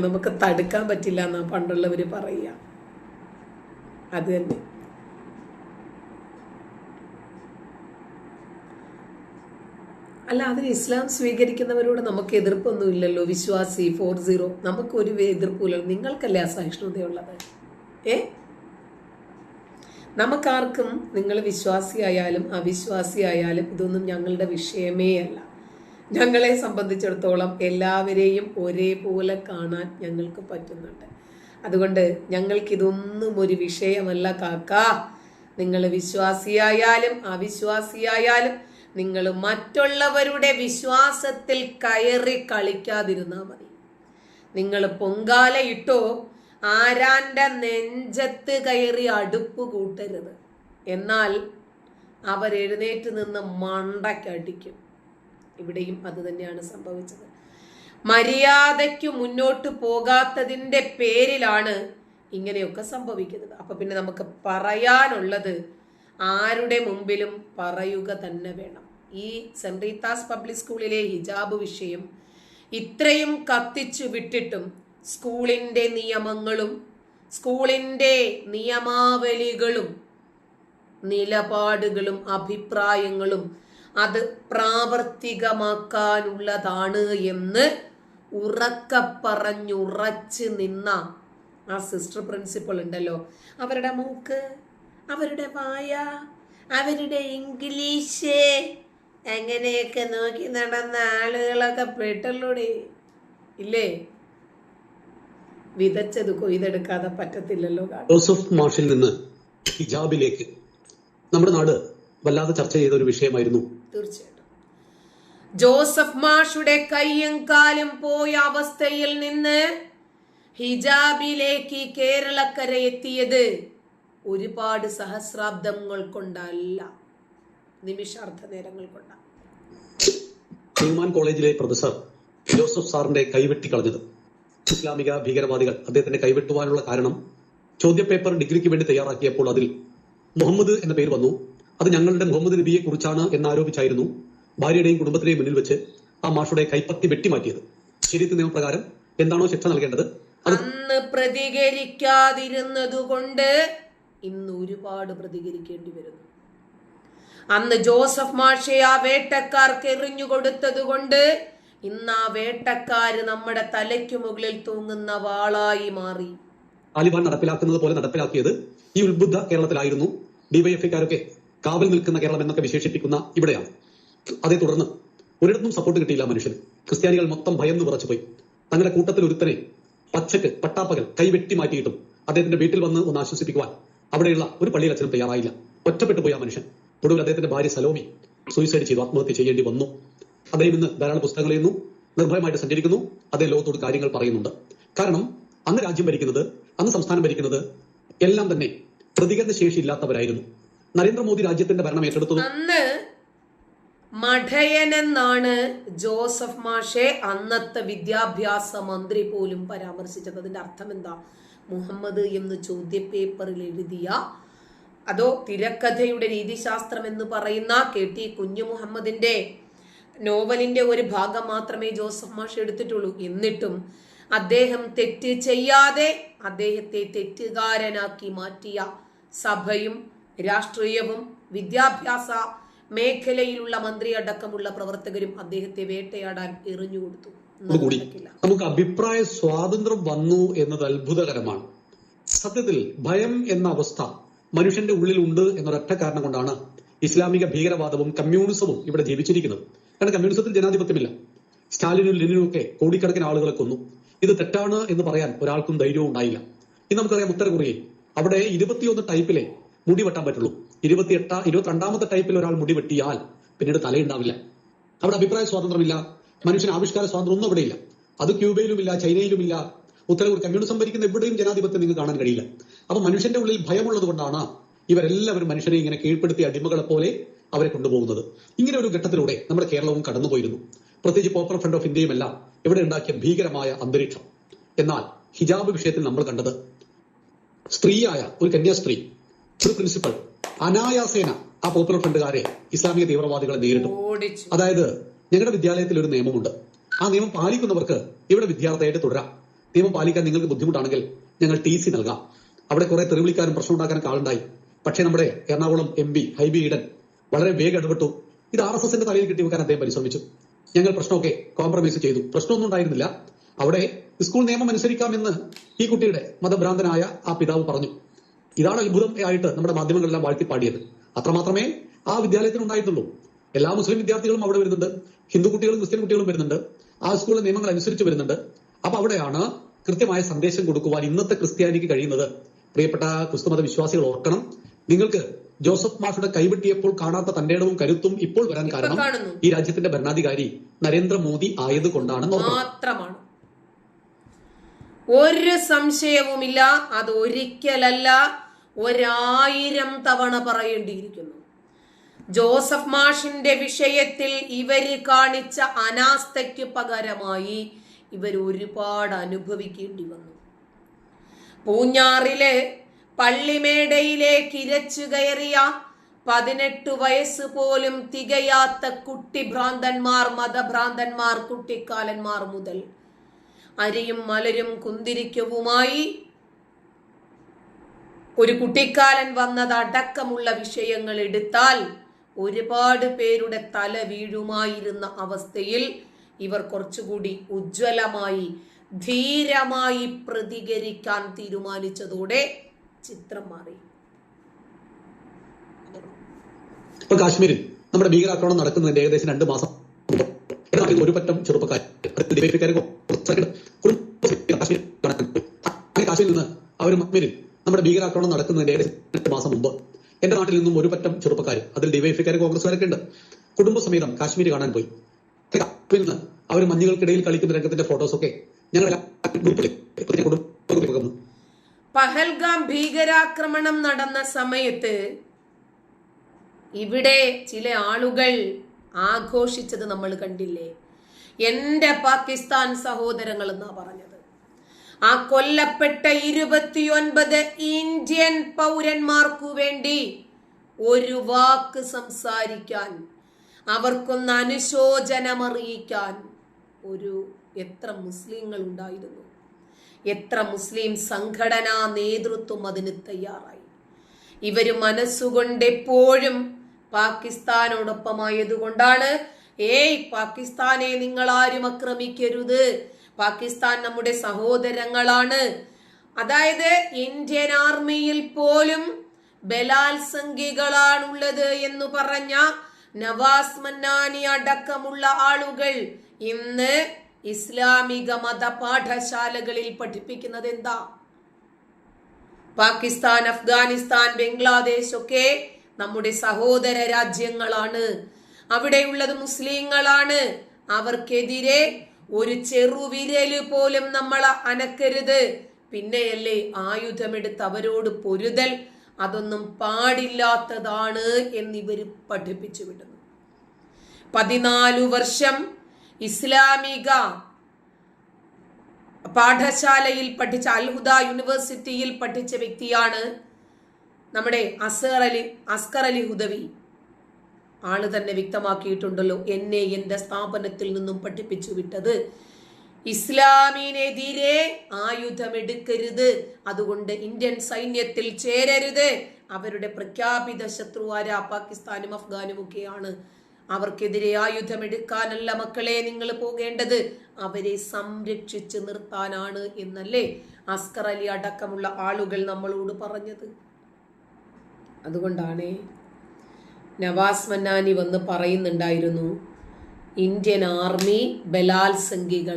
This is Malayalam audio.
നമുക്ക് തടുക്കാൻ പറ്റില്ല എന്നാ പണ്ടുള്ളവർ പറയുക. അത് തന്നെ. അല്ല അതിന് ഇസ്ലാം സ്വീകരിക്കുന്നവരോട് നമുക്ക് എതിർപ്പൊന്നും ഇല്ലല്ലോ വിശ്വാസി ഫോർ സീറോ. നമുക്ക് ഒരു എതിർപ്പില്ലല്ലോ നിങ്ങൾക്കല്ലേ അസഹിഷ്ണുതയുള്ളത് ഏ? നമുക്കാർക്കും നിങ്ങൾ വിശ്വാസിയായാലും അവിശ്വാസിയായാലും ഇതൊന്നും ഞങ്ങളുടെ വിഷയമേ അല്ല. ഞങ്ങളെ സംബന്ധിച്ചിടത്തോളം എല്ലാവരെയും ഒരേപോലെ കാണാൻ ഞങ്ങൾക്ക് പറ്റുന്നുണ്ട്. അതുകൊണ്ട് ഞങ്ങൾക്കിതൊന്നും ഒരു വിഷയമല്ല കാക്ക. നിങ്ങൾ വിശ്വാസിയായാലും അവിശ്വാസിയായാലും നിങ്ങൾ മറ്റുള്ളവരുടെ വിശ്വാസത്തിൽ കയറി കളിക്കാതിരുന്നാൽ മതി. നിങ്ങൾ പൊങ്കാലയിട്ടോ ആരാന്റെ നെഞ്ചത്ത് കയറി അടുപ്പ് കൂട്ടരുത്. എന്നാൽ അവരെഴുന്നേറ്റ് നിന്ന് മണ്ടക്കടിക്കും ഇവിടെയും അത് തന്നെയാണ് സംഭവിച്ചത്. മര്യാദയ്ക്ക് മുന്നോട്ട് പോകാത്തതിന്റെ പേരിലാണ് ഇങ്ങനെയൊക്കെ സംഭവിക്കുന്നത്. അപ്പൊ പിന്നെ നമുക്ക് പറയാനുള്ളത് ആരുടെ മുമ്പിലും പറയുക തന്നെ വേണം. ഈ സെന്റ് റീത്താസ് പബ്ലിക് സ്കൂളിലെ ഹിജാബ് വിഷയം ഇത്രയും കത്തിച്ചു വിട്ടിട്ടും സ്കൂളിന്റെ നിയമങ്ങളും സ്കൂളിന്റെ നിയമാവലികളും നിലപാടുകളും അഭിപ്രായങ്ങളും അത് പ്രാവർത്തികമാക്കാനുള്ളതാണ് എന്ന് ഉറക്ക പറഞ്ഞുറച്ച് നിന്ന ആ സിസ്റ്റർ പ്രിൻസിപ്പൾ ഉണ്ടല്ലോ. അവരുടെ മൂക്ക് അവരുടെ വായ അവരുടെ ഇംഗ്ലീഷ് എങ്ങനെയൊക്കെ നോക്കി നടന്ന ആളുകളൊക്കെ പെട്ടല്ലൂടെ. ഇല്ലേ? വിതച്ചത് കൊയ്തെടുക്കാതെ പറ്റത്തില്ലല്ലോ ജോസഫ് മാഷിൽ നിന്ന് ഹിജാബിലേക്ക്. നമ്മുടെ നാട് വല്ലാതെ ചർച്ച ചെയ്ത ഒരു വിഷയമായിരുന്നു തീർച്ചയായിട്ടും. ജോസഫ് മാഷുടെ കയ്യും കാലും പോയ അവസ്ഥയിൽ നിന്ന് ഹിജാബിലേക്ക് കേരളക്കര എത്തിയത് ഒരുപാട് സഹസ്രാബ്ദങ്ങൾ കൊണ്ടല്ല നിമിഷാർത്ഥ നേരങ്ങൾ കൊണ്ടാണ് കോളേജിലെ പ്രൊഫസർ ജോസഫ് സാറിന്റെ കൈവെട്ടി കളഞ്ഞത്. ഇസ്ലാമിക ഭീകരവാദികൾ അദ്ദേഹത്തിന്റെ കൈവെട്ടുവാനുള്ള കാരണം ചോദ്യപേപ്പർ ഡിഗ്രിക്ക് വേണ്ടി തയ്യാറാക്കിയപ്പോൾ അതിൽ മുഹമ്മദ് എന്ന പേര് വന്നു. അത് ഞങ്ങളുടെ മുഹമ്മദ് നബിയെ കുറിച്ചാണ് എന്നാരോപിച്ചായിരുന്നു ഭാര്യയുടെയും കുടുംബത്തിന്റെയും മുന്നിൽ വെച്ച് ആ മാഷുടെ കൈപ്പത്തി വെട്ടിമാറ്റിയത്. ശരീരത്തിൽ നിയമപ്രകാരം എന്താണോ ശിക്ഷ നൽകേണ്ടത്? അന്ന് പ്രതികരിക്കാതിരുന്നതുകൊണ്ട് ഇന്ന് ഒരുപാട് പ്രതികരിക്കേണ്ടി വരുന്നു. അന്ന് ജോസഫ് മാഷെ ആ വേട്ടക്കാർക്ക് എറിഞ്ഞു കൊടുത്തത് കൊണ്ട് ഇന്ന് ആ വേട്ടക്കാര് നമ്മുടെ തലയ്ക്ക് മുകളിൽ തൂങ്ങുന്ന വാളായി മാറി. താലിബാൻ നടപ്പിലാക്കുന്നത് പോലെ നടപ്പിലാക്കിയത് ഈ ഉത്ബുദ്ധ കേരളത്തിലായിരുന്നു. ഡിവൈഎഫ്ഐക്കാരൊക്കെ കാവൽ നിൽക്കുന്ന കേരളം എന്നൊക്കെ വിശേഷിപ്പിക്കുന്ന ഇവിടെയാണ്. അതേ തുടർന്ന് ഒരിടത്തും സപ്പോർട്ട് കിട്ടിയില്ല മനുഷ്യന്. ക്രിസ്ത്യാനികൾ മൊത്തം ഭയന്ന് പറച്ചുപോയി തങ്ങളുടെ കൂട്ടത്തിൽ ഒരുത്തനെ പച്ചക്ക് പട്ടാപ്പകൽ കൈവെട്ടി മാറ്റിയിട്ടും അദ്ദേഹത്തിന്റെ വീട്ടിൽ വന്ന് ഒന്ന് ആശ്വസിപ്പിക്കുവാൻ അവിടെയുള്ള ഒരു പള്ളിയിൽ അച്ഛനും തയ്യാറായില്ല. ഒറ്റപ്പെട്ടു പോയി മനുഷ്യൻ. ഒടുവിൽ അദ്ദേഹത്തിന്റെ ഭാര്യ സലോമി സൂയിസൈഡ് ചെയ്തു ആത്മഹത്യ ചെയ്യേണ്ടി വന്നു. അദ്ദേഹം ഇന്ന് ധാരാളം പുസ്തകങ്ങൾ എഴുതുന്നു നിർഭയമായിട്ട് സഞ്ചരിക്കുന്നു അദ്ദേഹം ലോകത്തോട് കാര്യങ്ങൾ പറയുന്നുണ്ട്. കാരണം അന്ന് രാജ്യം ഭരിക്കുന്നത് അന്ന് സംസ്ഥാനം ഭരിക്കുന്നത് എല്ലാം തന്നെ പ്രതികരണ ശേഷി ഇല്ലാത്തവരായിരുന്നു. നരേന്ദ്രമോദി രാജ്യത്തിന്റെ ഭരണം ഏറ്റെടുത്തത്? അന്ന് മഠയനെന്നാണ് ജോസഫ് മാഷെ അന്നത്തെ വിദ്യാഭ്യാസ മന്ത്രി പോലും പരാമർശിച്ചത്. അതിന്റെ അർത്ഥം എന്താ? മുഹമ്മദ് എന്ന് ചോദ്യപേപ്പറിൽ എഴുതിയ അതോ തിരക്കഥയുടെ രീതിശാസ്ത്രം എന്ന് പറയുന്ന കെ ടി കുഞ്ഞു മുഹമ്മദിന്റെ നോവലിന്റെ ഒരു ഭാഗം മാത്രമേ ജോസഫ് മാഷ് എടുത്തിട്ടുള്ളൂ. എന്നിട്ടും അദ്ദേഹം തെറ്റ് ചെയ്യാതെ അദ്ദേഹത്തെ തെറ്റുകാരനാക്കി മാറ്റിയ സഭയും രാഷ്ട്രീയവും വിദ്യാഭ്യാസ മേഖലയിലുള്ള മന്ത്രി അടക്കമുള്ള പ്രവർത്തകരും അദ്ദേഹത്തെ വേട്ടയാടാൻ എറിഞ്ഞു കൊടുത്തു. ഒന്നും കൂടി നടക്കില്ല. നമുക്ക് അഭിപ്രായ സ്വാതന്ത്ര്യം വന്നു എന്നത് അത്ഭുതകരമാണ്. സത്യത്തിൽ ഭയം എന്ന അവസ്ഥ മനുഷ്യന്റെ ഉള്ളിൽ ഉണ്ട് എന്നൊരൊറ്റ കാരണം കൊണ്ടാണ് ഇസ്ലാമിക ഭീകരവാദവും കമ്മ്യൂണിസവും ഇവിടെ ജീവിച്ചിരിക്കുന്നത്. കാരണം കമ്മ്യൂണിസത്തിൽ ജനാധിപത്യമില്ല. സ്റ്റാലിനും ലെനിനും ഒക്കെ കോടിക്കണക്കിന് ആളുകളെ കൊന്നു. ഇത് തെറ്റാണ് എന്ന് പറയാൻ ഒരാൾക്കും ധൈര്യവും ഉണ്ടായില്ല. ഇന്ന് നമുക്കറിയാം ഉത്തര അവിടെ ഇരുപത്തിയൊന്ന് ടൈപ്പിലെ മുടി വെട്ടാൻ പറ്റുള്ളൂ. ഇരുപത്തിയെട്ട ഇരുപത്തിരണ്ടാമത്തെ ടൈപ്പിൽ ഒരാൾ മുടി വെട്ടിയാൽ പിന്നീട് തലയുണ്ടാവില്ല. അവിടെ അഭിപ്രായ സ്വാതന്ത്ര്യമില്ല. മനുഷ്യന് ആവിഷ്കാര സ്വാതന്ത്ര്യം ഒന്നും അവിടെയില്ല അത് ക്യൂബയിലുമില്ല ചൈനയിലുമില്ല. ഉത്തരവ് കമ്മ്യൂണിസം ഭരിക്കുന്ന എവിടെയും ജനാധിപത്യം നിങ്ങൾക്ക് കാണാൻ കഴിയില്ല. അപ്പൊ മനുഷ്യന്റെ ഉള്ളിൽ ഭയമുള്ളത് കൊണ്ടാണ് ഇവരെല്ലാവരും മനുഷ്യരെ ഇങ്ങനെ കീഴ്പ്പെടുത്തിയ അടിമകളെ പോലെ അവരെ കൊണ്ടുപോകുന്നത്. ഇങ്ങനെ ഒരു ഘട്ടത്തിലൂടെ നമ്മുടെ കേരളവും കടന്നുപോയിരുന്നു. പ്രത്യേകിച്ച് പോപ്പുലർ ഫ്രണ്ട് ഓഫ് ഇന്ത്യയും എല്ലാം ഇവിടെ ഉണ്ടാക്കിയ ഭീകരമായ അന്തരീക്ഷം. എന്നാൽ ഹിജാബ് വിഷയത്തിൽ നമ്മൾ കണ്ടത് സ്ത്രീയായ ഒരു കന്യാസ്ത്രീ പ്രിൻസിപ്പൽ അനായാസേന ആ പോപ്പുലർ ഫ്രണ്ടുകാരെ ഇസ്ലാമിക തീവ്രവാദികളെ നേരിട്ടു. അതായത് ഞങ്ങളുടെ വിദ്യാലയത്തിൽ ഒരു നിയമമുണ്ട്. ആ നിയമം പാലിക്കുന്നവർക്ക് ഇവിടെ വിദ്യാർത്ഥിയായിട്ട് തുടരാം. നിയമം പാലിക്കാൻ നിങ്ങൾക്ക് ബുദ്ധിമുട്ടാണെങ്കിൽ ഞങ്ങൾ ടി സി നൽകാം. അവിടെ കുറെ തെറിവിളിക്കാനും പ്രശ്നം ഉണ്ടാക്കാനും ആളുണ്ടായി. പക്ഷേ നമ്മുടെ എറണാകുളം എം പി ഹൈബി ഈഡൻ വളരെ വേഗം ഇടപെട്ടു. ഇത് ആർ എസ് എസിന്റെ തലയിൽ കിട്ടി വെക്കാൻ അദ്ദേഹം പരിശ്രമിച്ചു. ഞങ്ങൾ പ്രശ്നമൊക്കെ കോംപ്രമൈസ് ചെയ്തു. പ്രശ്നമൊന്നും ഉണ്ടായിരുന്നില്ല. അവിടെ സ്കൂൾ നിയമം അനുസരിക്കാമെന്ന് ഈ കുട്ടിയുടെ മതഭ്രാന്തനായ ആ പിതാവ് പറഞ്ഞു. ഇതാണ് അത്ഭുതം ആയിട്ട് നമ്മുടെ മാധ്യമങ്ങളെല്ലാം വാഴ്ത്തി വാഴ്ത്തിപ്പാടിയത്. അത്രമാത്രമേ ആ വിദ്യാലയത്തിന് ഉണ്ടായിട്ടുള്ളൂ എല്ലാ മുസ്ലിം വിദ്യാർത്ഥികളും അവിടെ വരുന്നുണ്ട്. ഹിന്ദു കുട്ടികളും ക്രിസ്ത്യൻ കുട്ടികളും വരുന്നുണ്ട്. ആ സ്കൂളിലെ നിയമങ്ങൾ അനുസരിച്ച് വരുന്നുണ്ട്. അപ്പൊ അവിടെയാണ് കൃത്യമായ സന്ദേശം കൊടുക്കുവാൻ ഇന്നത്തെ ക്രിസ്ത്യാനിക്ക് കഴിയുന്നത്. പ്രിയപ്പെട്ട ക്രിസ്തുമത വിശ്വാസികൾ ഓർക്കണം. നിങ്ങൾക്ക് ജോസഫ് മാഷുടെ കൈവെട്ടിയപ്പോൾ കാണാത്ത തന്റെ ഇടവും കരുത്തും ഇപ്പോൾ വരാൻ കാരണം ഈ രാജ്യത്തിന്റെ ഭരണാധികാരി നരേന്ദ്രമോദി ആയതുകൊണ്ടാണെന്ന് ഓർക്കണം. മാത്രമാണ്. ഒരു സംശയവുമില്ല. അത് ഒരിക്കലല്ല ഒരായിരം തവണ പറയേണ്ടിയിരിക്കുന്നു. ജോസഫ് മാഷിന്റെ വിഷയത്തിൽ ഇവർ കാണിച്ച അനാസ്ഥയ്ക്ക് പകരമായി ഇവർ ഒരുപാട് അനുഭവിക്കേണ്ടി വന്നു. പൂഞ്ഞാറിലെ പള്ളിമേടയിലേക്ക് ഇരച്ചു കയറിയ പതിനെട്ട് വയസ്സ് പോലും തികയാത്ത കുട്ടി കുട്ടിഭ്രാന്തന്മാർ മതഭ്രാന്തന്മാർ കുട്ടിക്കാലന്മാർ മുതൽ അരിയും മലരും കുന്തിരിക്കവുമായി ഒരു കുട്ടിക്കാലൻ വന്നതടക്കമുള്ള വിഷയങ്ങൾ എടുത്താൽ ഒരുപാട് പേരുടെ തല വീഴുമായിരുന്ന അവസ്ഥയിൽ ഇവർ കുറച്ചുകൂടി ഉജ്ജ്വലമായി ധീരമായി പ്രതികരിക്കാൻ തീരുമാനിച്ചതോടെ ചിത്രം മാറി. ഇപ്പൊ കാശ്മീരിൽ നമ്മുടെ ഭീകരാക്രമണം നടക്കുന്നതിന്റെ ഏകദേശം രണ്ട് മാസം ഒരു പറ്റം ചെറുപ്പക്കാർ കാശ്മീരിൽ നിന്ന് അവർ മക്മീരിൽ നമ്മുടെ ഭീകരാക്രമണം നടക്കുന്നതിന്റെ ഏകദേശം മാസം മുമ്പ് എന്റെ നാട്ടിൽ നിന്നും ഒരു പറ്റം ചെറുപ്പക്കാർ അതിൽ ഡിവൈഎഫ്ഐക്കാരും കോൺഗ്രസ്സുകാരൊക്കെ ഉണ്ട്. കുടുംബസമേതം കാശ്മീർ കാണാൻ പോയി. പിന്നെ അവർ മഞ്ഞുകൾക്കിടയിൽ കളിക്കുന്ന രംഗത്തിന്റെ ഫോട്ടോസൊക്കെ ഞങ്ങൾ പഹൽഗാം ഭീകരാക്രമണം നടന്ന സമയത്ത് ഇവിടെ ചില ആളുകൾ ആഘോഷിച്ചത് നമ്മൾ കണ്ടില്ലേ? എന്റെ പാകിസ്ഥാൻ സഹോദരങ്ങൾ എന്നാ പറഞ്ഞത്. ആ കൊല്ലപ്പെട്ട ഇരുപത്തിയൊൻപത് ഇന്ത്യൻ പൗരന്മാർക്കു വേണ്ടി ഒരു വാക്ക് സംസാരിക്കാൻ അവർക്കൊന്ന് അനുശോചനമറിയിക്കാൻ ഒരു എത്ര മുസ്ലിങ്ങൾ ഉണ്ടായിരുന്നു എത്ര മുസ്ലിം സംഘടനാ നേതൃത്വം അതിന് തയ്യാറായി. ഇവർ മനസ്സുകൊണ്ട് എപ്പോഴും പാകിസ്ഥാനോടൊപ്പമായതുകൊണ്ടാണ് ഏയ് പാകിസ്ഥാനെ നിങ്ങൾ ആരും ആക്രമിക്കരുത്. പാകിസ്ഥാൻ നമ്മുടെ സഹോദരങ്ങളാണ്. അതായത് ഇന്ത്യൻ ആർമിയിൽ പോലും ബലാത്സംഗികളാണുള്ളത് എന്ന് പറഞ്ഞ നവാസ് മന്നാനി അടക്കമുള്ള ആളുകൾ ഇന്ന് ഇസ്ലാമിക മത പാഠശാലകളിൽ പഠിപ്പിക്കുന്നത് എന്താ പാകിസ്ഥാൻ അഫ്ഗാനിസ്ഥാൻ ബംഗ്ലാദേശ് ഒക്കെ നമ്മുടെ സഹോദര രാജ്യങ്ങളാണ്. അവിടെയുള്ളത് മുസ്ലിങ്ങളാണ്. അവർക്കെതിരെ ഒരു ചെറുവിരൽ പോലും നമ്മൾ അനക്കരുത്. പിന്നെയല്ലേ ആയുധമെടുത്ത് അവരോട് പൊരുതൽ. അതൊന്നും പാടില്ലാത്തതാണ് എന്നിവർ പഠിപ്പിച്ചു വിടുന്നു. പതിനാലു വർഷം ഇസ്ലാമിക പാഠശാലയിൽ പഠിച്ച അൽഹുദ യൂണിവേഴ്സിറ്റിയിൽ പഠിച്ച വ്യക്തിയാണ് നമ്മുടെ അസർ അലി അസ്കർ അലി ഹുദവി. ആൾ തന്നെ വ്യക്തമാക്കിയിട്ടുണ്ടല്ലോ എന്നെ എന്റെ സ്ഥാപനത്തിൽ നിന്നും പഠിപ്പിച്ചു വിട്ടത്. ഇസ്ലാമിനെതിരെ ആയുധമെടുക്കരുത്. അതുകൊണ്ട് ഇന്ത്യൻ സൈന്യത്തിൽ ചേരരുത്. അവരുടെ പ്രഖ്യാപിത ശത്രുവാര പാകിസ്ഥാനും അഫ്ഗാനും ഒക്കെയാണ്. അവർക്കെതിരെ ആയുധമെടുക്കാനല്ല മക്കളെ നിങ്ങൾ പോകേണ്ടത്. അവരെ സംരക്ഷിച്ച് നിർത്താനാണ് എന്നല്ലേ അസ്കർ അലി അടക്കമുള്ള ആളുകൾ നമ്മളോട് പറഞ്ഞത്. അതുകൊണ്ടാണ് നവാസ് മന്നാനി വന്ന് പറയുന്നുണ്ടായിരുന്നു ഇന്ത്യൻ ആർമി ബലാത്സംഗികൾ